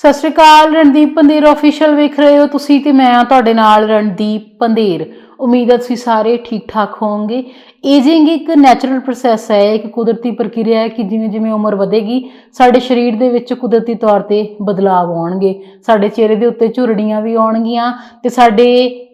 ਸਤਿ ਸ਼੍ਰੀ ਅਕਾਲ, ਰਣਦੀਪ ਪੰਦੇਰ ਆਫੀਸ਼ੀਅਲ ਵੇਖ ਰਹੇ ਹੋ ਤੁਸੀਂ ਤੇ ਮੈਂ ਆ ਤੁਹਾਡੇ ਨਾਲ ਰਣਦੀਪ ਪੰਦੇਰ ਉਮੀਦ ਹੈ ਤੁਸੀਂ ਸਾਰੇ ਠੀਕ ਠਾਕ ਹੋਵੋਗੇ। ਏਜਿੰਗ ਇੱਕ ਨੈਚੁਰਲ ਪ੍ਰੋਸੈਸ ਹੈ, ਇੱਕ ਕੁਦਰਤੀ ਪ੍ਰਕਿਰਿਆ ਹੈ ਕਿ ਜਿਵੇਂ ਜਿਵੇਂ ਉਮਰ ਵਧੇਗੀ, ਸਾਡੇ ਸਰੀਰ ਦੇ ਵਿੱਚ ਕੁਦਰਤੀ ਤੌਰ ਤੇ ਬਦਲਾਅ ਆਉਣਗੇ। ਸਾਡੇ ਚਿਹਰੇ ਦੇ ਉੱਤੇ ਝੁਰੜੀਆਂ ਵੀ ਆਉਣਗੀਆਂ ਤੇ ਸਾਡੇ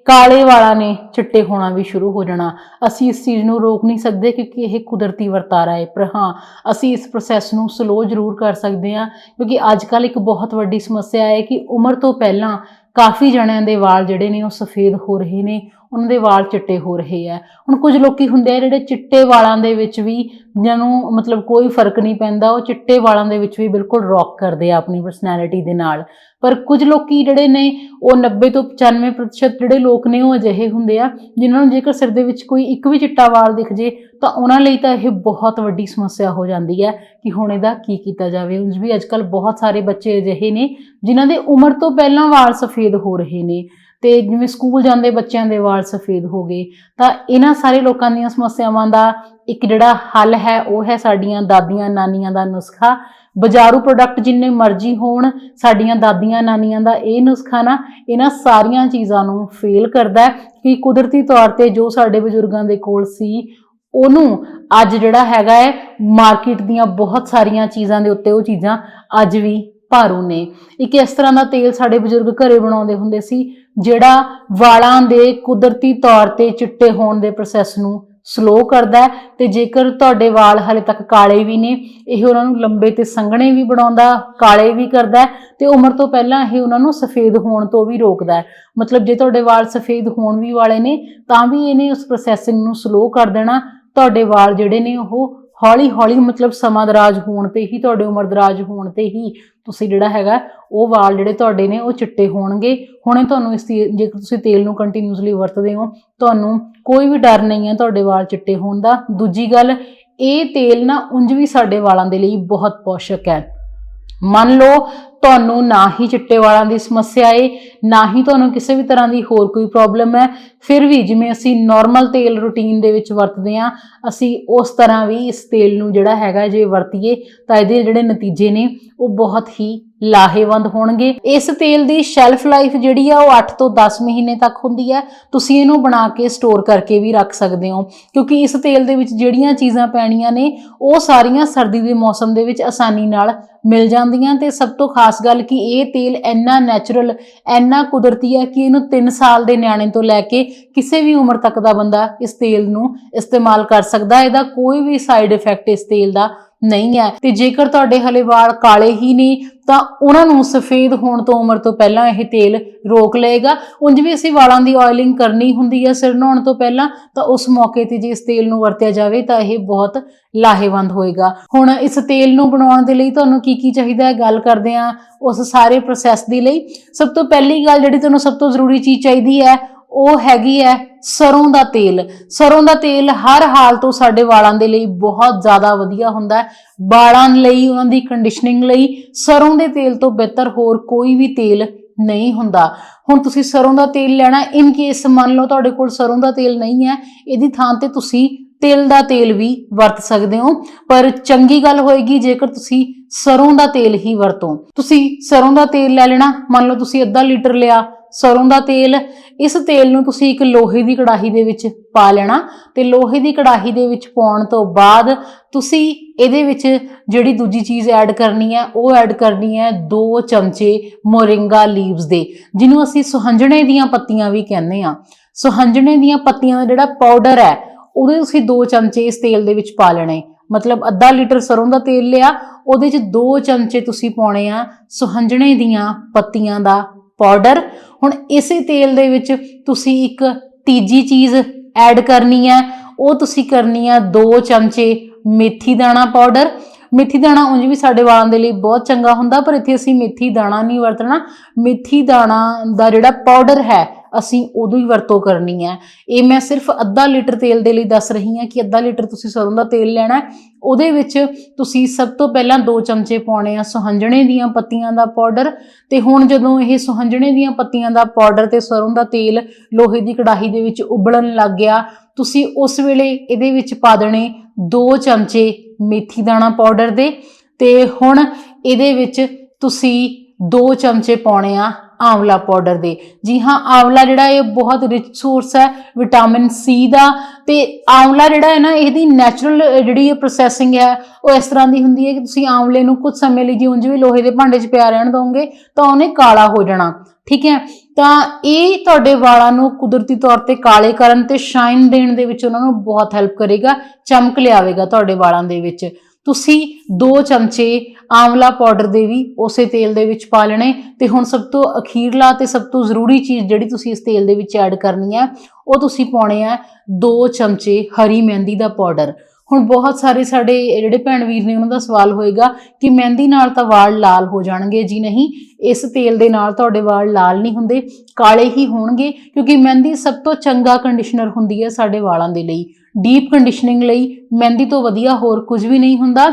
ਕਾਲੇ ਵਾਲਾਂ ਨੇ ਚਿੱਟੇ ਹੋਣਾ ਵੀ ਸ਼ੁਰੂ ਹੋ ਜਾਣਾ। ਅਸੀਂ ਇਸ ਚੀਜ਼ ਨੂੰ ਰੋਕ ਨਹੀਂ ਸਕਦੇ ਕਿਉਂਕਿ ਇਹ ਕੁਦਰਤੀ ਵਰਤਾਰਾ ਹੈ। ਪਰ ਹਾਂ, ਅਸੀਂ ਇਸ ਪ੍ਰੋਸੈਸ ਨੂੰ ਸਲੋ ਜ਼ਰੂਰ ਕਰ ਸਕਦੇ ਹਾਂ ਕਿਉਂਕਿ ਅੱਜ ਕੱਲ ਇੱਕ ਬਹੁਤ ਵੱਡੀ ਸਮੱਸਿਆ ਹੈ ਕਿ ਉਮਰ ਤੋਂ ਪਹਿਲਾਂ ਕਾਫੀ ਜਣਿਆਂ ਦੇ ਵਾਲ ਜਿਹੜੇ ਨੇ ਉਹ ਸਫੇਦ ਹੋ ਰਹੇ ਨੇ। ਉਹਨਾਂ ਦੇ ਵਾਲ ਚਿੱਟੇ ਹੋ ਰਹੇ ਆ। ਹੁਣ ਕੁਝ ਲੋਕੀ ਹੁੰਦੇ ਆ ਜਿਹੜੇ ਚਿੱਟੇ ਵਾਲਾਂ ਦੇ ਵਿੱਚ ਵੀ ਜਿਹਨਾਂ ਨੂੰ ਮਤਲਬ ਕੋਈ ਫ਼ਰਕ ਨਹੀਂ ਪੈਂਦਾ, ਉਹ ਚਿੱਟੇ ਵਾਲਾਂ ਦੇ ਵਿੱਚ ਵੀ ਬਿਲਕੁਲ ਰੌਕ ਕਰਦੇ ਆ ਆਪਣੀ ਪਰਸਨੈਲਿਟੀ ਦੇ ਨਾਲ। ਪਰ ਕੁਝ ਲੋਕੀ ਜਿਹੜੇ ਨੇ, ਉਹ 90 ਤੋਂ 95% ਜਿਹੜੇ ਲੋਕ ਨੇ, ਉਹ ਅਜਿਹੇ ਹੁੰਦੇ ਆ, ਜਿਨ੍ਹਾਂ ਨੂੰ ਜੇਕਰ ਸਿਰ ਦੇ ਵਿੱਚ ਕੋਈ ਇੱਕ ਵੀ ਚਿੱਟਾ ਵਾਲ ਦਿਖ ਜੇ, ਤਾਂ ਉਹਨਾਂ ਲਈ ਤਾਂ ਇਹ ਬਹੁਤ ਵੱਡੀ ਸਮੱਸਿਆ ਹੋ ਜਾਂਦੀ ਹੈ ਕਿ ਹੁਣ ਇਹਦਾ ਕੀ ਕੀਤਾ ਜਾਵੇ। ਉਂਝ ਵੀ ਅੱਜਕੱਲ ਬਹੁਤ ਸਾਰੇ ਬੱਚੇ ਅਜਿਹੇ ਨੇ, ਜਿਨ੍ਹਾਂ ਦੇ ਉਮਰ ਤੋਂ ਪਹਿਲਾਂ ਵਾਲ ਸਫੇਦ ਹੋ ਰਹੇ ਨੇ। ਤੇ ਜਿਵੇਂ ਸਕੂਲ ਜਾਂਦੇ ਬੱਚਿਆਂ ਦੇ ਵਾਲ ਸਫੇਦ ਹੋ ਗਏ, ਤਾਂ ਇਹਨਾਂ ਸਾਰੇ ਲੋਕਾਂ ਦੀਆਂ ਸਮੱਸਿਆਵਾਂ ਦਾ ਇੱਕ ਜਿਹੜਾ ਹੱਲ ਹੈ, ਉਹ ਹੈ ਸਾਡੀਆਂ ਦਾਦੀਆਂ ਨਾਨੀਆਂ ਦਾ ਨੁਸਖਾ। ਬਾਜ਼ਾਰੂ ਪ੍ਰੋਡਕਟ ਜਿੰਨੇ ਮਰਜ਼ੀ ਹੋਣ, ਸਾਡੀਆਂ ਦਾਦੀਆਂ ਨਾਨੀਆਂ ਦਾ ਇਹ ਨੁਸਖਾ ਨਾ, ਇਹਨਾਂ ਸਾਰੀਆਂ ਚੀਜ਼ਾਂ ਨੂੰ ਫੇਲ ਕਰਦਾ ਕਿ ਕੁਦਰਤੀ ਤੌਰ ਤੇ ਜੋ ਸਾਡੇ ਬਜ਼ੁਰਗਾਂ ਦੇ ਕੋਲ ਸੀ, ਉਹਨੂੰ ਅੱਜ ਜਿਹੜਾ ਹੈਗਾ ਹੈ ਮਾਰਕੀਟ ਦੀਆਂ ਬਹੁਤ ਸਾਰੀਆਂ ਚੀਜ਼ਾਂ ਦੇ ਉੱਤੇ ਉਹ ਚੀਜ਼ਾਂ ਅੱਜ ਵੀ ਭਾਰੂ ਨੇ। ਇੱਕ ਇਸ ਤਰ੍ਹਾਂ ਦਾ ਤੇਲ ਸਾਡੇ ਬਜ਼ੁਰਗ ਘਰੇ ਬਣਾਉਂਦੇ ਹੁੰਦੇ ਸੀ ਜਿਹੜਾ ਵਾਲਾਂ ਦੇ ਕੁਦਰਤੀ ਤੌਰ ਤੇ ਚਿੱਟੇ ਹੋਣ ਦੇ ਪ੍ਰੋਸੈਸ ਨੂੰ ਸਲੋ ਕਰਦਾ ਹੈ ਤੇ ਜੇਕਰ ਤੁਹਾਡੇ ਵਾਲ ਹਲੇ ਤੱਕ ਕਾਲੇ ਵੀ ਨੇ, ਇਹ ਉਹਨਾਂ ਨੂੰ ਲੰਬੇ ਤੇ ਸੰਘਣੇ ਵੀ ਬਣਾਉਂਦਾ, ਕਾਲੇ ਵੀ ਕਰਦਾ ਹੈ ਤੇ ਉਮਰ ਤੋਂ ਪਹਿਲਾਂ ਇਹ ਉਹਨਾਂ ਨੂੰ ਸਫੇਦ ਹੋਣ ਤੋਂ ਵੀ ਰੋਕਦਾ ਮਤਲਬ ਜੇ ਤੁਹਾਡੇ ਵਾਲ ਸਫੇਦ ਹੋਣ ਵੀ ਵਾਲੇ ਨੇ, ਤਾਂ ਵੀ ਇਹਨੇ ਉਸ ਪ੍ਰੋਸੈਸਿੰਗ ਨੂੰ ਸਲੋ ਕਰ ਦੇਣਾ। ਤੁਹਾਡੇ ਵਾਲ ਜਿਹੜੇ ਨੇ ਉਹ ਹੌਲੀ ਹੌਲੀ ਮਤਲਬ ਸਮਾਂ ਦਰਾਜ ਹੋਣ ਤੇ ਹੀ, ਤੁਹਾਡੇ ਉਮਰ ਦਰਾਜ ਹੋਣ ਤੇ ਹੀ ਤੁਸੀਂ ਜਿਹੜਾ ਹੈਗਾ, ਉਹ ਵਾਲ ਜਿਹੜੇ ਤੁਹਾਡੇ ਨੇ, ਉਹ ਚਿੱਟੇ ਹੋਣਗੇ। ਹੁਣੇ ਤੁਹਾਨੂੰ ਇਸ ਦੀ ਜੇਕਰ ਤੁਸੀਂ ਤੇਲ ਨੂੰ ਕੰਟੀਨਿਊਸਲੀ ਵਰਤਦੇ ਹੋ, ਤੁਹਾਨੂੰ ਕੋਈ ਵੀ ਡਰ ਨਹੀਂ ਹੈ ਤੁਹਾਡੇ ਵਾਲ ਚਿੱਟੇ ਹੋਣ ਦਾ। ਦੂਜੀ ਗੱਲ, ਇਹ ਤੇਲ ਨਾ ਉਂਝ ਵੀ ਸਾਡੇ ਵਾਲਾਂ ਦੇ ਲਈ ਬਹੁਤ ਪੋਸ਼ਕ ਹੈ। ਮੰਨ ਲਓ ਤੁਹਾਨੂੰ ਨਾ ਹੀ ਚਿੱਟੇ ਵਾਲਾਂ ਦੀ ਸਮੱਸਿਆ ਏ, ਨਾ ਹੀ ਤੁਹਾਨੂੰ ਕਿਸੇ ਵੀ ਤਰ੍ਹਾਂ ਦੀ ਹੋਰ ਕੋਈ ਪ੍ਰੋਬਲਮ ਹੈ। ਫਿਰ ਵੀ ਜਿਵੇਂ ਅਸੀਂ ਨਾਰਮਲ ਤੇਲ ਰੂਟੀਨ ਦੇ ਵਿੱਚ ਵਰਤਦੇ ਹਾਂ, ਅਸੀਂ ਉਸ ਤਰ੍ਹਾਂ ਵੀ ਇਸ ਤੇਲ ਨੂੰ ਜਿਹੜਾ ਹੈਗਾ ਜੇ ਵਰਤੀਏ ਤਾਂ ਇਹਦੇ ਜਿਹੜੇ ਨਤੀਜੇ ਨੇ ਉਹ ਬਹੁਤ ਹੀ ਲਾਹੇਵੰਦ ਹੋਣਗੇ। ਇਸ ਤੇਲ ਦੀ ਸ਼ੈਲਫ ਲਾਈਫ ਜਿਹੜੀ ਆ, ਉਹ 8 ਤੋਂ 10 ਮਹੀਨੇ ਤੱਕ ਹੁੰਦੀ ਹੈ ਤੁਸੀਂ ਇਹਨੂੰ ਬਣਾ ਕੇ ਸਟੋਰ ਕਰਕੇ ਵੀ ਰੱਖ ਸਕਦੇ ਹੋ। ਕਿਉਂਕਿ ਇਸ ਤੇਲ ਦੇ ਵਿੱਚ ਜਿਹੜੀਆਂ ਚੀਜ਼ਾਂ ਪੈਣੀਆਂ ਨੇ, ਉਹ ਸਾਰੀਆਂ ਸਰਦੀ ਦੇ ਮੌਸਮ ਦੇ ਵਿੱਚ ਆਸਾਨੀ ਨਾਲ ਮਿਲ ਜਾਂਦੀਆਂ। ਤੇ ਸਭ ਤੋਂ ਖਾਸ ਗੱਲ ਕਿ ਇਹ ਤੇਲ ਇੰਨਾ ਨੈਚੁਰਲ ਇੰਨਾ ਕੁਦਰਤੀ ਹੈ ਕਿ ਇਹਨੂੰ 3 ਸਾਲ ਦੇ ਨਿਆਣੇ ਤੋਂ ਲੈ ਕੇ ਕਿਸੇ ਵੀ ਉਮਰ ਤੱਕ ਦਾ ਬੰਦਾ ਇਸ ਤੇਲ ਨੂੰ ਇਸਤੇਮਾਲ ਕਰ ਸਕਦਾ। ਇਹਦਾ ਕੋਈ ਵੀ ਸਾਈਡ ਇਫੈਕਟ ਇਸ ਤੇਲ ਦਾ ਨਹੀਂ ਹੈ। ਤੇ ਜੇਕਰ ਤੁਹਾਡੇ ਹਲੇ ਵਾਲ ਕਾਲੇ ਹੀ ਨੇ, ਤਾਂ ਉਹਨਾਂ ਨੂੰ ਸਫੇਦ ਹੋਣ ਤੋਂ ਉਮਰ ਤੋਂ ਪਹਿਲਾਂ ਇਹ ਤੇਲ ਰੋਕ ਲਏਗਾ। ਉਂਝ ਵੀ ਅਸੀਂ ਵਾਲਾਂ ਦੀ ਆਇਲਿੰਗ ਕਰਨੀ ਹੁੰਦੀ ਹੈ ਸਿਰ ਨਹਾਉਣ ਤੋਂ ਪਹਿਲਾਂ, ਤਾਂ ਉਸ ਮੌਕੇ ਤੇ ਜੇ ਇਸ ਤੇਲ ਨੂੰ ਵਰਤਿਆ ਜਾਵੇ, ਤਾਂ ਇਹ ਬਹੁਤ ਲਾਹੇਵੰਦ ਹੋਏਗਾ। ਹੁਣ ਇਸ ਤੇਲ ਨੂੰ ਬਣਾਉਣ ਦੇ ਲਈ ਤੁਹਾਨੂੰ ਕੀ ਕੀ ਚਾਹੀਦਾ ਹੈ ਗੱਲ ਕਰਦੇ ਹਾਂ ਉਸ ਸਾਰੇ ਪ੍ਰੋਸੈਸ ਦੇ ਲਈ। ਸਭ ਤੋਂ ਪਹਿਲੀ ਗੱਲ ਜਿਹੜੀ ਤੁਹਾਨੂੰ ਸਭ ਤੋਂ ਜ਼ਰੂਰੀ ਚੀਜ਼ ਚਾਹੀਦੀ ਹੈ ਉਹ ਹੈਗੀ ਹੈ ਸਰੋਂ ਦਾ ਤੇਲ। ਸਰੋਂ ਦਾ ਤੇਲ ਹਰ ਹਾਲ ਤੋਂ ਸਾਡੇ ਵਾਲਾਂ ਦੇ ਲਈ ਬਹੁਤ ਜ਼ਿਆਦਾ ਵਧੀਆ ਹੁੰਦਾ ਹੈ ਵਾਲਾਂ ਲਈ, ਉਹਨਾਂ ਦੀ ਕੰਡੀਸ਼ਨਿੰਗ ਲਈ ਸਰੋਂ ਦੇ ਤੇਲ ਤੋਂ ਬਿਹਤਰ ਹੋਰ ਕੋਈ ਵੀ ਤੇਲ ਨਹੀਂ ਹੁੰਦਾ। ਹੁਣ ਤੁਸੀਂ ਸਰੋਂ ਦਾ ਤੇਲ ਲੈਣਾ ਇਨ ਕੇਸ ਮੰਨ ਲਓ ਤੁਹਾਡੇ ਕੋਲ ਸਰੋਂ ਦਾ ਤੇਲ ਨਹੀਂ ਹੈ ਇਹਦੀ ਥਾਂ ਤੇ ਤੁਸੀਂ ਤਿਲ ਦਾ ਤੇਲ ਵੀ ਵਰਤ ਸਕਦੇ ਹੋ। ਪਰ ਚੰਗੀ ਗੱਲ ਹੋਏਗੀ ਜੇਕਰ ਤੁਸੀਂ ਸਰੋਂ ਦਾ ਤੇਲ ਹੀ ਵਰਤੋ। ਤੁਸੀਂ ਸਰੋਂ ਦਾ ਤੇਲ ਲੈ ਲੈਣਾ, ਮੰਨ ਲਓ ਤੁਸੀਂ ਅੱਧਾ ਲੀਟਰ ਲਿਆ ਸਰੋਂ ਦਾ ਤੇਲ, ਇਸ ਤੇਲ ਨੂੰ ਤੁਸੀਂ ਇੱਕ ਲੋਹੇ ਦੀ ਕੜਾਹੀ ਦੇ ਵਿੱਚ ਪਾ ਲੈਣਾ ਤੇ ਲੋਹੇ ਦੀ ਕੜਾਹੀ ਦੇ ਵਿੱਚ ਪਾਉਣ ਤੋਂ ਬਾਅਦ ਤੁਸੀਂ ਇਹਦੇ ਵਿੱਚ ਜਿਹੜੀ ਦੂਜੀ ਚੀਜ਼ ਐਡ ਕਰਨੀ ਹੈ ਉਹ ਐਡ ਕਰਨੀ ਹੈ 2 ਚਮਚੇ ਮੋਰਿੰਗਾ ਲੀਵਸ ਦੇ, ਜਿਹਨੂੰ ਅਸੀਂ ਸੁਹੰਜਣੇ ਦੀਆਂ ਪੱਤੀਆਂ ਵੀ ਕਹਿੰਦੇ ਆ। ਸੁਹੰਜਣੇ ਦੀਆਂ ਪੱਤੀਆਂ ਦਾ ਜਿਹੜਾ ਪਾਊਡਰ ਹੈ, ਉਹਦੇ ਤੁਸੀਂ 2 ਚਮਚੇ ਇਸ ਤੇਲ ਦੇ ਵਿੱਚ ਪਾ ਲੈਣੇ। ਮਤਲਬ ਅੱਧਾ ਲੀਟਰ ਸਰੋਂ ਦਾ ਤੇਲ ਲਿਆ, ਉਹਦੇ 'ਚ 2 ਚਮਚੇ ਤੁਸੀਂ ਪਾਉਣੇ ਆ ਸੁਹੰਜਣੇ ਦੀਆਂ ਪੱਤੀਆਂ ਦਾ ਪਾਊਡਰ ਹੁਣ ਇਸੇ ਤੇਲ ਦੇ ਵਿੱਚ ਤੁਸੀਂ ਇੱਕ ਤੀਜੀ ਚੀਜ਼ ਐਡ ਕਰਨੀ ਹੈ। ਉਹ ਤੁਸੀਂ ਕਰਨੀ ਆ 2 ਚਮਚੇ ਮੇਥੀ ਦਾਣਾ ਪਾਊਡਰ। ਮੇਥੀ ਦਾਣਾ ਉਂਝ ਵੀ ਸਾਡੇ ਵਾਲਾਂ ਦੇ ਲਈ ਬਹੁਤ ਚੰਗਾ ਹੁੰਦਾ, ਪਰ ਇੱਥੇ ਅਸੀਂ ਮੇਥੀ ਦਾਣਾ ਨਹੀਂ ਵਰਤਣਾ। ਮੇਥੀ ਦਾਣਾ ਦਾ ਜਿਹੜਾ ਪਾਊਡਰ ਹੈ ਅਸੀਂ ਉਦੋਂ ਹੀ ਵਰਤੋਂ ਕਰਨੀ ਹੈ। ਇਹ ਮੈਂ ਸਿਰਫ ਅੱਧਾ ਲੀਟਰ ਤੇਲ ਦੇ ਲਈ ਦੱਸ ਰਹੀ ਹਾਂ ਕਿ ਅੱਧਾ ਲੀਟਰ ਤੁਸੀਂ ਸਰੋਂ ਦਾ ਤੇਲ ਲੈਣਾ ਉਹਦੇ ਵਿੱਚ ਤੁਸੀਂ ਸਭ ਤੋਂ ਪਹਿਲਾਂ 2 ਚਮਚੇ ਪਾਉਣੇ ਆ ਸੁਹੰਜਣੇ ਦੀਆਂ ਪੱਤੀਆਂ ਦਾ ਪਾਊਡਰ ਤੇ ਹੁਣ ਜਦੋਂ ਇਹ ਸੁਹੰਜਣੇ ਦੀਆਂ ਪੱਤੀਆਂ ਦਾ ਪਾਊਡਰ ਤੇ ਸਰੋਂ ਦਾ ਤੇਲ ਲੋਹੇ ਦੀ ਕੜਾਹੀ ਦੇ ਵਿੱਚ ਉਬਲਣ ਲੱਗ ਗਿਆ, ਤੁਸੀਂ ਉਸ ਵੇਲੇ ਇਹਦੇ ਵਿੱਚ ਪਾ ਦੇਣੇ 2 ਚਮਚੇ ਮੇਥੀ ਦਾਣਾ ਪਾਊਡਰ ਦੇ ਤੇ ਹੁਣ ਇਹਦੇ ਵਿੱਚ ਤੁਸੀਂ 2 ਚਮਚੇ ਪਾਉਣੇ ਆ ਆਂਵਲਾ ਪਾਊਡਰ ਦੇ। ਜੀ ਹਾਂ, ਆਂਵਲਾ ਜਿਹੜਾ ਇਹ ਬਹੁਤ ਰਿਚ ਸੋਰਸ ਹੈ ਵਿਟਾਮਿਨ ਸੀ ਦਾ। ਤੇ ਆਂਵਲਾ ਜਿਹੜਾ ਹੈ ਨਾ, ਇਹਦੀ ਨੈਚੁਰਲ ਜਿਹੜੀ ਇਹ ਪ੍ਰੋਸੈਸਿੰਗ ਹੈ, ਉਹ ਇਸ ਤਰ੍ਹਾਂ ਦੀ ਹੁੰਦੀ ਹੈ ਕਿ ਤੁਸੀਂ ਆਂਵਲੇ ਨੂੰ ਕੁਝ ਸਮੇਂ ਲਈ ਜਿਉਂ ਉਂਝ ਵੀ ਲੋਹੇ ਦੇ ਭਾਂਡੇ 'ਚ ਪਿਆ ਰਹਿਣ ਦੋਗੇ ਤਾਂ ਉਹਨੇ ਕਾਲਾ ਹੋ ਜਾਣਾ। ਠੀਕ ਹੈ? ਤਾਂ ਇਹ ਤੁਹਾਡੇ ਵਾਲਾਂ ਨੂੰ ਕੁਦਰਤੀ ਤੌਰ ਤੇ ਕਾਲੇ ਕਰਨ ਤੇ ਸ਼ਾਈਨ ਦੇਣ ਦੇ ਵਿੱਚ ਉਹਨਾਂ ਨੂੰ ਬਹੁਤ ਹੈਲਪ ਕਰੇਗਾ, ਚਮਕ ਲਿਆਵੇਗਾ ਤੁਹਾਡੇ ਵਾਲਾਂ ਦੇ ਵਿੱਚ। ਤੁਸੀਂ 2 ਚਮਚੇ ਆਂਵਲਾ ਪਾਊਡਰ ਦੇ ਵੀ ਉਸੇ ਤੇਲ ਦੇ ਵਿੱਚ ਪਾ ਲੈਣੇ ਤੇ ਹੁਣ ਸਭ ਤੋਂ ਅਖੀਰਲਾ ਤੇ ਸਭ ਤੋਂ ਜ਼ਰੂਰੀ ਚੀਜ਼ ਜਿਹੜੀ ਤੁਸੀਂ ਇਸ ਤੇਲ ਦੇ ਵਿੱਚ ਐਡ ਕਰਨੀ ਹੈ ਉਹ ਤੁਸੀਂ ਪਾਉਣੇ ਆ 2 ਚਮਚੇ ਹਰੀ ਮਹਿੰਦੀ ਦਾ ਪਾਊਡਰ। ਹੁਣ ਬਹੁਤ ਸਾਰੇ ਸਾਡੇ ਜਿਹੜੇ ਭੈਣ ਵੀਰ ਨੇ ਉਹਨਾਂ ਦਾ ਸਵਾਲ ਹੋਏਗਾ ਕਿ ਮਹਿੰਦੀ ਨਾਲ ਤਾਂ ਵਾਲ ਲਾਲ ਹੋ ਜਾਣਗੇ ਜੀ ਨਹੀਂ, ਇਸ ਤੇਲ ਦੇ ਨਾਲ ਤੁਹਾਡੇ ਵਾਲ ਲਾਲ ਨਹੀਂ ਹੁੰਦੇ, ਕਾਲੇ ਹੀ ਹੋਣਗੇ, ਕਿਉਂਕਿ ਮਹਿੰਦੀ ਸਭ ਤੋਂ ਚੰਗਾ ਕੰਡੀਸ਼ਨਰ ਹੁੰਦੀ ਹੈ ਸਾਡੇ ਵਾਲਾਂ ਦੇ ਲਈ। ਡੀਪ ਕੰਡੀਸ਼ਨਿੰਗ ਲਈ ਮਹਿੰਦੀ ਤੋਂ ਵਧੀਆ ਹੋਰ ਕੁਝ ਵੀ ਨਹੀਂ ਹੁੰਦਾ।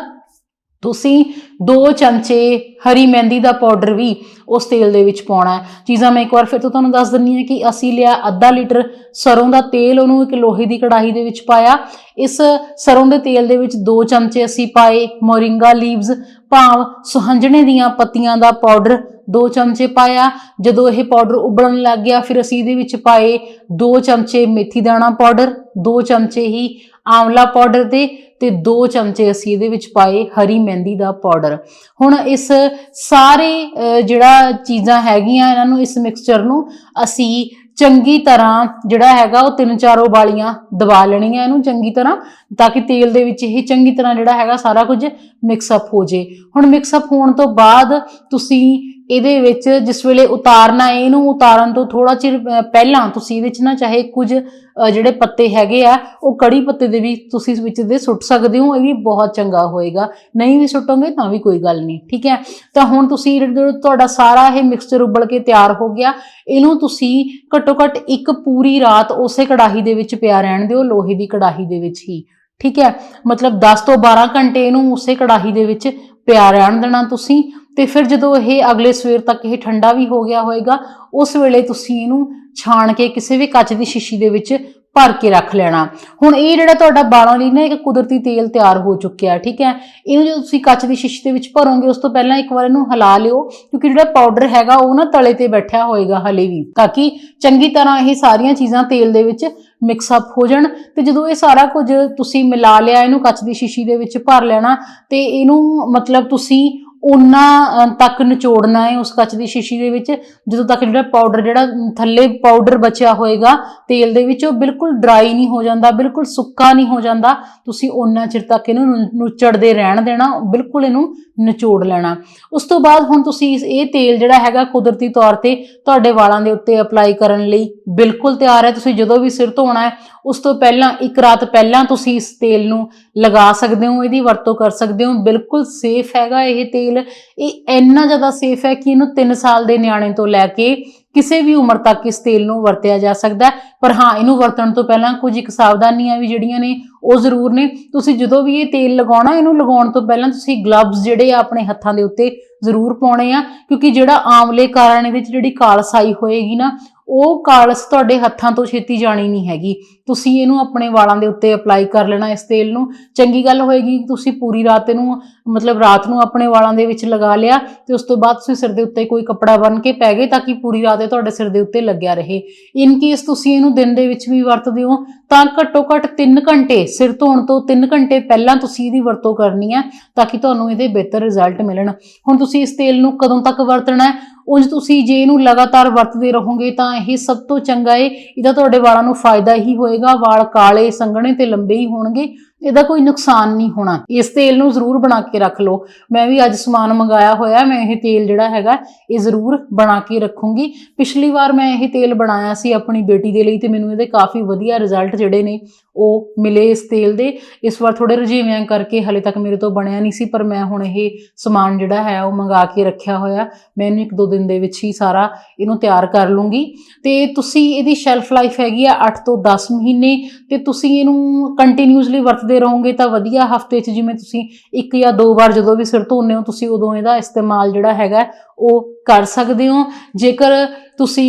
ਤੁਸੀਂ 2 ਚਮਚੇ ਹਰੀ ਮਹਿੰਦੀ ਦਾ ਪਾਊਡਰ ਵੀ ਉਸ ਤੇਲ ਦੇ ਵਿੱਚ ਪਾਉਣਾ ਹੈ। ਚੀਜ਼ਾਂ ਮੈਂ ਇੱਕ ਵਾਰ ਫਿਰ ਤੋਂ ਤੁਹਾਨੂੰ ਦੱਸ ਦਿੰਨੀ ਹਾਂ ਕਿ ਅਸੀਂ ਲਿਆ ਅੱਧਾ ਲੀਟਰ ਸਰੋਂ ਦਾ ਤੇਲ, ਉਹਨੂੰ ਇੱਕ ਲੋਹੇ ਦੀ ਕੜਾਹੀ ਦੇ ਵਿੱਚ ਪਾਇਆ। ਇਸ ਸਰੋਂ ਦੇ ਤੇਲ ਦੇ ਵਿੱਚ 2 ਚਮਚੇ ਅਸੀਂ ਪਾਏ ਮੋਰਿੰਗਾ ਲੀਵਸ ਭਾਵ ਸੁਹੰਜਣੇ ਦੀਆਂ ਪੱਤੀਆਂ ਦਾ ਪਾਊਡਰ 2 ਚਮਚੇ ਪਾਇਆ। ਜਦੋਂ ਇਹ ਪਾਊਡਰ ਉਬਲਣ ਲੱਗ ਗਿਆ, ਫਿਰ ਅਸੀਂ ਇਹਦੇ ਵਿੱਚ ਪਾਏ 2 ਚਮਚੇ ਮੇਥੀ ਦਾਣਾ ਪਾਊਡਰ 2 ਚਮਚੇ ਹੀ ਆਂਵਲਾ ਪਾਊਡਰ ਦੇ ਤੇ 2 ਚਮਚੇ ਅਸੀਂ ਇਹਦੇ ਵਿੱਚ ਪਾਏ ਹਰੀ ਮਹਿੰਦੀ ਦਾ ਪਾਊਡਰ। ਹੁਣ ਇਸ ਸਾਰੇ ਜਿਹੜਾ ਚੀਜ਼ਾਂ ਹੈਗੀਆਂ ਇਹਨਾਂ ਨੂੰ ਇਸ ਮਿਕਸਚਰ ਨੂੰ ਅਸੀਂ ਚੰਗੀ ਤਰ੍ਹਾਂ ਜਿਹੜਾ ਹੈਗਾ ਉਹ ਤਿੰਨ ਚਾਰ ਉਬਾਲੀਆਂ ਦਬਾ ਲੈਣੀਆਂ ਇਹਨੂੰ ਚੰਗੀ ਤਰ੍ਹਾਂ ਤਾਂ ਕਿ ਤੇਲ ਦੇ ਵਿੱਚ ਇਹ ਚੰਗੀ ਤਰ੍ਹਾਂ ਜਿਹੜਾ ਹੈਗਾ ਸਾਰਾ ਕੁਝ ਮਿਕਸ ਅਪ ਹੋ ਜੇ। ਹੁਣ ਮਿਕਸ ਅਪ ਹੋਣ ਤੋਂ ਬਾਅਦ ਤੁਸੀਂ ਇਹਦੇ ਵਿੱਚ ਜਿਸ ਵੇਲੇ ਉਤਾਰਨਾ ਹੈ, ਇਹਨੂੰ ਉਤਾਰਨ ਤੋਂ ਥੋੜਾ ਚਿਰ ਪਹਿਲਾਂ ਤੁਸੀਂ ਇਹਦੇ ਵਿੱਚ ਨਾ ਚਾਹੇ ਕੁਝ ਜਿਹੜੇ ਪੱਤੇ ਹੈਗੇ ਆ, ਉਹ ਕੜੀ ਪੱਤੇ ਦੇ ਵੀ ਤੁਸੀਂ ਵਿੱਚ ਦੇ ਸੁੱਟ ਸਕਦੇ ਹੋ, ਇਹ ਵੀ ਬਹੁਤ ਚੰਗਾ ਹੋਏਗਾ। ਨਹੀਂ ਵੀ ਸੁੱਟੋਗੇ ਤਾਂ ਵੀ ਕੋਈ ਗੱਲ ਨਹੀਂ, ਠੀਕ ਹੈ? ਤਾਂ ਹੁਣ ਤੁਸੀਂ ਤੁਹਾਡਾ ਸਾਰਾ ਇਹ ਮਿਕਸਚਰ ਉਬਲ ਕੇ ਤਿਆਰ ਹੋ ਗਿਆ। ਇਹਨੂੰ ਤੁਸੀਂ ਘੱਟੋ ਘੱਟ ਇੱਕ ਪੂਰੀ ਰਾਤ ਉਸੇ ਕੜਾਹੀ ਦੇ ਵਿੱਚ ਪਿਆ ਰਹਿਣ ਦਿਓ, ਲੋਹੇ ਦੀ ਕੜਾਹੀ ਦੇ ਵਿੱਚ ਹੀ, ਠੀਕ ਹੈ? ਮਤਲਬ 10 ਤੋਂ 12 ਘੰਟੇ ਇਹਨੂੰ ਉਸੇ ਕੜਾਹੀ ਦੇ ਵਿੱਚ ਪਿਆ ਰਹਿਣ ਦੇਣਾ ਤੁਸੀਂ, ਤੇ ਫਿਰ ਜਦੋਂ ਇਹ ਅਗਲੇ ਸਵੇਰ ਤੱਕ ਇਹ ਠੰਡਾ ਵੀ ਹੋ ਗਿਆ ਹੋਏਗਾ, ਉਸ ਵੇਲੇ ਤੁਸੀਂ ਇਹਨੂੰ ਛਾਣ ਕੇ ਕਿਸੇ ਵੀ ਕੱਚ ਦੀ ਸ਼ੀਸ਼ੀ ਦੇ ਵਿੱਚ ਭਰ ਕੇ ਰੱਖ ਲੈਣਾ। ਹੁਣ ਇਹ ਜਿਹੜਾ ਤੁਹਾਡਾ ਬਾਲਾਂ ਲਈ ਨਾ ਇੱਕ ਕੁਦਰਤੀ ਤੇਲ ਤਿਆਰ ਹੋ ਚੁੱਕਿਆ, ਠੀਕ ਹੈ? ਇਹਨੂੰ ਜਦੋਂ ਤੁਸੀਂ ਕੱਚ ਦੀ ਸ਼ੀਸ਼ੀ ਦੇ ਵਿੱਚ ਭਰੋਗੇ, ਉਸ ਤੋਂ ਪਹਿਲਾਂ ਇੱਕ ਵਾਰ ਇਹਨੂੰ ਹਿਲਾ ਲਿਓ, ਕਿਉਂਕਿ ਜਿਹੜਾ ਪਾਊਡਰ ਹੈਗਾ ਉਹ ਨਾ ਤਲੇ ਤੇ ਬੈਠਿਆ ਹੋਏਗਾ ਹਲੇ ਵੀ, ਤਾਂ ਕਿ ਚੰਗੀ ਤਰ੍ਹਾਂ ਇਹ ਸਾਰੀਆਂ ਚੀਜ਼ਾਂ ਤੇਲ ਦੇ ਵਿੱਚ ਮਿਕਸ ਅਪ ਹੋ ਜਾਣ ਤੇ ਜਦੋਂ ਇਹ ਸਾਰਾ ਕੁਝ ਤੁਸੀਂ ਮਿਲਾ ਲਿਆ, ਇਹਨੂੰ ਕੱਚ ਦੀ ਸ਼ੀਸ਼ੀ ਦੇ ਵਿੱਚ ਭਰ ਲੈਣਾ ਤੇ ਇਹਨੂੰ ਮਤਲਬ ਤੁਸੀਂ ਉਹਨਾਂ ਤੱਕ ਨਿਚੋੜਨਾ ਹੈ ਉਸ ਕੱਚ ਦੀ ਸ਼ੀਸ਼ੀ ਦੇ ਵਿੱਚ। ਜਦੋਂ ਤੱਕ ਜਿਹੜਾ ਪਾਊਡਰ ਜਿਹੜਾ ਥੱਲੇ ਪਾਊਡਰ ਬਚਿਆ ਹੋਏਗਾ, ਤੇਲ ਦੇ ਵਿੱਚ ਉਹ ਬਿਲਕੁਲ ਡਰਾਈ ਨਹੀਂ ਹੋ ਜਾਂਦਾ, ਬਿਲਕੁਲ ਸੁੱਕਾ ਨਹੀਂ ਹੋ ਜਾਂਦਾ। ਤੁਸੀਂ ਉਹਨਾਂ ਚਿਰ ਤੱਕ ਇਹਨੂੰ ਨੁਚੜਦੇ ਰਹਿਣ ਦੇਣਾ, ਬਿਲਕੁਲ ਇਹਨੂੰ ਨਿਚੋੜ ਲੈਣਾ। ਉਸ ਤੋਂ ਬਾਅਦ ਹੁਣ ਤੁਸੀਂ ਇਸ- ਇਹ ਤੇਲ ਜਿਹੜਾ ਹੈਗਾ ਕੁਦਰਤੀ ਤੌਰ ਤੇ ਤੁਹਾਡੇ ਵਾਲਾਂ ਦੇ ਉੱਤੇ ਅਪਲਾਈ ਕਰਨ ਲਈ ਬਿਲਕੁਲ ਤਿਆਰ ਹੈ। ਤੁਸੀਂ ਜਦੋਂ ਵੀ ਸਿਰ ਧੋਣਾ ਹੈ, ਉਸ ਤੋਂ ਪਹਿਲਾਂ, ਇੱਕ ਰਾਤ ਪਹਿਲਾਂ ਤੁਸੀਂ ਇਸ ਤੇਲ ਨੂੰ ਲਗਾ ਸਕਦੇ ਹੋ, ਇਹਦੀ ਵਰਤੋਂ ਕਰ ਸਕਦੇ ਹੋ। ਬਿਲਕੁਲ ਸੇਫ ਹੈਗਾ ਇਹ ਤੇਲ। ਇਹ ਇੰਨਾ ਜ਼ਿਆਦਾ ਸੇਫ ਹੈ ਕਿ ਇਹਨੂੰ 3 ਸਾਲ ਦੇ ਨਿਆਣੇ ਤੋਂ ਲੈ ਕੇ ਕਿਸੇ ਵੀ ਉਮਰ ਤੱਕ ਇਸ ਤੇਲ ਨੂੰ ਵਰਤਿਆ ਜਾ ਸਕਦਾ ਪਰ ਹਾਂ, ਇਹਨੂੰ ਵਰਤਣ ਤੋਂ ਪਹਿਲਾਂ ਕੁਝ ਇੱਕ ਸਾਵਧਾਨੀਆਂ ਵੀ ਜਿਹੜੀਆਂ ਨੇ, ਉਹ ਜ਼ਰੂਰ ਨੇ। ਤੁਸੀਂ ਜਦੋਂ ਵੀ ਇਹ ਤੇਲ ਲਗਾਉਣਾ, ਇਹਨੂੰ ਲਗਾਉਣ ਤੋਂ ਪਹਿਲਾਂ ਤੁਸੀਂ ਗਲਵਜ਼ ਜਿਹੜੇ ਆ ਆਪਣੇ ਹੱਥਾਂ ਦੇ ਉੱਤੇ ਜ਼ਰੂਰ ਪਾਉਣੇ ਆ। ਕਿਉਂਕਿ ਜਿਹੜਾ ਆਮਲੇ ਕਾਰਨ ਇਹਦੇ ਵਿੱਚ ਜਿਹੜੀ ਕਾਲਸਾਈ ਹੋਏਗੀ ਨਾ, ਉਹ ਕਾਲਸ ਤੁਹਾਡੇ ਹੱਥਾਂ ਤੋਂ ਛੇਤੀ ਜਾਣੀ ਨਹੀਂ ਹੈਗੀ। ਤੁਸੀਂ ਇਹਨੂੰ ਆਪਣੇ ਵਾਲਾਂ ਦੇ ਉੱਤੇ ਅਪਲਾਈ ਕਰ ਲੈਣਾ ਇਸ ਤੇਲ ਨੂੰ। ਚੰਗੀ ਗੱਲ ਹੋਏਗੀ ਤੁਸੀਂ ਪੂਰੀ ਰਾਤ ਇਹਨੂੰ ਮਤਲਬ ਰਾਤ ਨੂੰ ਆਪਣੇ ਵਾਲਾਂ ਦੇ ਵਿੱਚ ਲਗਾ ਲਿਆ ਤੇ ਉਸ ਤੋਂ ਬਾਅਦ ਤੁਸੀਂ ਸਿਰ ਦੇ ਉੱਤੇ ਕੋਈ ਕੱਪੜਾ ਬੰਨ ਕੇ ਪੈ ਗਏ ਤਾਂ ਕਿ ਪੂਰੀ ਰਾਤ ਇਹ ਤੁਹਾਡੇ ਸਿਰ ਦੇ ਉੱਤੇ ਲੱਗਿਆ ਰਹੇ। ਇਨ ਕੇਸ ਤੁਸੀਂ ਇਹਨੂੰ ਦਿਨ ਦੇ ਵਿੱਚ ਵੀ ਵਰਤਦੇ ਹੋ, ਤਾਂ ਘੱਟੋ ਘੱਟ 3 ਘੰਟੇ ਸਿਰ ਧੋਣ ਤੋਂ 3 ਘੰਟੇ ਪਹਿਲਾਂ ਤੁਸੀਂ ਇਹਦੀ ਵਰਤੋਂ ਕਰਨੀ ਹੈ ਤਾਂ ਕਿ ਤੁਹਾਨੂੰ ਇਹਦੇ ਬਿਹਤਰ ਰਿਜ਼ਲਟ ਮਿਲਣ। ਹੁਣ ਤੁਸੀਂ ਇਸ ਤੇਲ ਨੂੰ ਕਦੋਂ ਤੱਕ ਵਰਤਣਾ ਹੈ? ਉਂਝ ਤੁਸੀਂ ਜੇ ਇਹਨੂੰ ਲਗਾਤਾਰ ਵਰਤਦੇ ਰਹੋਗੇ ਤਾਂ ਇਹ ਸਭ ਤੋਂ ਚੰਗਾ ਏ। ਇਹਦਾ ਤੁਹਾਡੇ ਵਾਲਾਂ ਨੂੰ ਫਾਇਦਾ ਹੀ ਹੋਏਗਾ। ਵਾਲ ਕਾਲੇ, ਸੰਘਣੇ ਤੇ ਲੰਬੇ ਹੀ ਹੋਣਗੇ। ਇਹਦਾ ਕੋਈ ਨੁਕਸਾਨ ਨਹੀਂ ਹੋਣਾ। ਇਸ ਤੇਲ ਨੂੰ ਜ਼ਰੂਰ ਬਣਾ ਕੇ ਰੱਖ ਲਓ। ਮੈਂ ਵੀ ਅੱਜ ਸਮਾਨ ਮੰਗਾਇਆ ਹੋਇਆ, ਮੈਂ ਇਹ ਤੇਲ ਜਿਹੜਾ ਹੈਗਾ, ਇਹ ਜ਼ਰੂਰ ਬਣਾ ਕੇ ਰੱਖੂੰਗੀ। ਪਿਛਲੀ ਵਾਰ ਮੈਂ ਇਹ ਤੇਲ ਬਣਾਇਆ ਸੀ ਆਪਣੀ ਬੇਟੀ ਦੇ ਲਈ ਤੇ ਮੈਨੂੰ ਇਹਦੇ ਕਾਫੀ ਵਧੀਆ ਰਿਜ਼ਲਟ ਜਿਹੜੇ ਨੇ, ਉਹ ਮਿਲੇ ਇਸ ਤੇਲ ਦੇ। ਇਸ ਵਾਰ ਥੋੜੇ ਰੁਝੇਵਿਆਂ ਕਰਕੇ ਹਲੇ ਤੱਕ ਮੇਰੇ ਤੋਂ ਬਣਿਆ ਨਹੀਂ ਸੀ, ਪਰ ਮੈਂ ਹੁਣ ਇਹ ਸਮਾਨ ਜਿਹੜਾ ਹੈ, ਉਹ ਮੰਗਾ ਕੇ ਰੱਖਿਆ ਹੋਇਆ। ਮੈਂ ਇਹਨੂੰ ਇੱਕ ਦੋ ਦਿਨ ਦੇ ਵਿੱਚ ਹੀ ਸਾਰਾ ਇਹਨੂੰ ਤਿਆਰ ਕਰ ਲੂੰਗੀ। ਤੇ ਤੁਸੀਂ ਇਹਦੀ ਸ਼ੈਲਫ ਲਾਈਫ ਹੈਗੀ ਆ 8 ਤੋਂ 10 ਮਹੀਨੇ ਤੇ ਤੁਸੀਂ ਇਹਨੂੰ ਕੰਟੀਨਿਊਸਲੀ ਵਰਤ ਵਰਤਦੇ ਰਹੋਗੇ ਤਾਂ ਵਧੀਆ। ਹਫ਼ਤੇ 'ਚ ਜਿਵੇਂ ਤੁਸੀਂ ਇੱਕ ਜਾਂ ਦੋ ਵਾਰ ਜਦੋਂ ਵੀ ਸਿਰ ਧੋਨੇ ਹੋ, ਤੁਸੀਂ ਉਦੋਂ ਇਹਦਾ ਇਸਤੇਮਾਲ ਜਿਹੜਾ ਹੈਗਾ ਉਹ ਕਰ ਸਕਦੇ ਹੋ। ਜੇਕਰ ਤੁਸੀਂ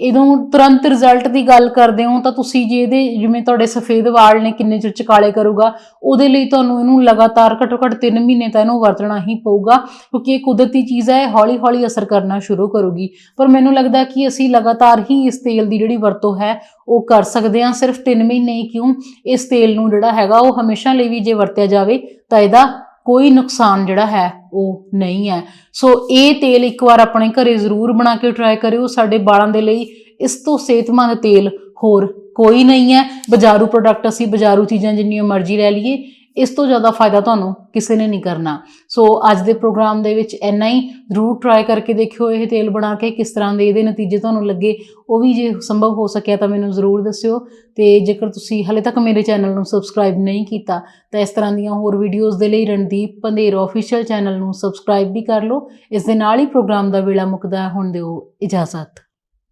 ਇਹਨੂੰ ਤੁਰੰਤ ਰਿਜ਼ਲਟ ਦੀ ਗੱਲ ਕਰਦੇ ਹੋ, ਤਾਂ ਤੁਸੀਂ ਜੇ ਇਹਦੇ ਜਿਵੇਂ ਤੁਹਾਡੇ ਸਫੇਦ ਵਾਲ ਨੇ ਕਿੰਨੇ ਚਿਰ ਚ ਕਾਲੇ ਕਰੂਗਾ, ਉਹਦੇ ਲਈ ਤੁਹਾਨੂੰ ਇਹਨੂੰ ਲਗਾਤਾਰ ਘੱਟੋ ਘੱਟ 3 ਮਹੀਨੇ ਤਾਂ ਇਹਨੂੰ ਵਰਤਣਾ ਹੀ ਪਊਗਾ, ਕਿਉਂਕਿ ਇਹ ਕੁਦਰਤੀ ਚੀਜ਼ ਹੈ, ਇਹ ਹੌਲੀ ਹੌਲੀ ਅਸਰ ਕਰਨਾ ਸ਼ੁਰੂ ਕਰੂਗੀ। ਪਰ ਮੈਨੂੰ ਲੱਗਦਾ ਕਿ ਅਸੀਂ ਲਗਾਤਾਰ ਹੀ ਇਸ ਤੇਲ ਦੀ ਜਿਹੜੀ ਵਰਤੋਂ ਹੈ, ਉਹ ਕਰ ਸਕਦੇ ਹਾਂ। ਸਿਰਫ 3 ਮਹੀਨੇ ਹੀ ਕਿਉਂ ਇਸ ਤੇਲ ਨੂੰ ਜਿਹੜਾ ਹੈਗਾ, ਉਹ ਹਮੇਸ਼ਾ ਲਈ ਵੀ ਜੇ ਵਰਤਿਆ ਜਾਵੇ, ਤਾਂ ਇਹਦਾ ਕੋਈ ਨੁਕਸਾਨ ਜਿਹੜਾ ਹੈ ਉਹ ਨਹੀਂ ਹੈ। ਸੋ ਇਹ ਤੇਲ ਇੱਕ ਵਾਰ ਆਪਣੇ ਘਰੇ ਜ਼ਰੂਰ ਬਣਾ ਕੇ ਟਰਾਈ ਕਰਿਓ। ਸਾਡੇ ਵਾਲਾਂ ਦੇ ਲਈ ਇਸ ਤੋਂ ਸਿਹਤਮੰਦ ਤੇਲ ਹੋਰ ਕੋਈ ਨਹੀਂ ਹੈ। ਬਾਜ਼ਾਰੂ ਪ੍ਰੋਡਕਟ ਅਸੀਂ ਬਾਜ਼ਾਰੂ ਚੀਜ਼ਾਂ ਜਿੰਨੀਆਂ ਮਰਜ਼ੀ ਲੈ ਲਈਏ। ਇਸ ਤੋਂ ਜ਼ਿਆਦਾ ਫਾਇਦਾ ਤੁਹਾਨੂੰ ਕਿਸੇ ਨੇ ਨਹੀਂ ਕਰਨਾ। ਸੋ ਅੱਜ ਦੇ ਪ੍ਰੋਗਰਾਮ ਦੇ ਵਿੱਚ ਇੰਨਾ ਹੀ। ਜ਼ਰੂਰ ਟਰਾਈ ਕਰਕੇ ਦੇਖਿਓ ਇਹ ਤੇਲ ਬਣਾ ਕੇ ਕਿਸ ਤਰ੍ਹਾਂ ਦੇ ਇਹਦੇ ਨਤੀਜੇ ਤੁਹਾਨੂੰ ਲੱਗੇ। ਉਹ ਵੀ ਜੇ ਸੰਭਵ ਹੋ ਸਕਿਆ ਤਾਂ ਮੈਨੂੰ ਜ਼ਰੂਰ ਦੱਸਿਓ। ਤੇ ਜੇਕਰ ਤੁਸੀਂ ਹਲੇ ਤੱਕ ਮੇਰੇ ਚੈਨਲ ਨੂੰ ਸਬਸਕ੍ਰਾਈਬ ਨਹੀਂ ਕੀਤਾ, ਤਾਂ ਇਸ ਤਰ੍ਹਾਂ ਦੀਆਂ ਹੋਰ ਵੀਡੀਓਜ਼ ਦੇ ਲਈ ਰਣਦੀਪ ਪੰਧੇਰ ਆਫੀਸ਼ੀਅਲ ਚੈਨਲ ਨੂੰ ਸਬਸਕ੍ਰਾਈਬ ਵੀ ਕਰ ਲਓ। ਇਸ ਦੇ ਨਾਲ ਹੀ ਪ੍ਰੋਗਰਾਮ ਦਾ ਵੇਲਾ ਮੁੱਕਦਾ ਹੁਣ ਦਿਓ ਇਜਾਜ਼ਤ।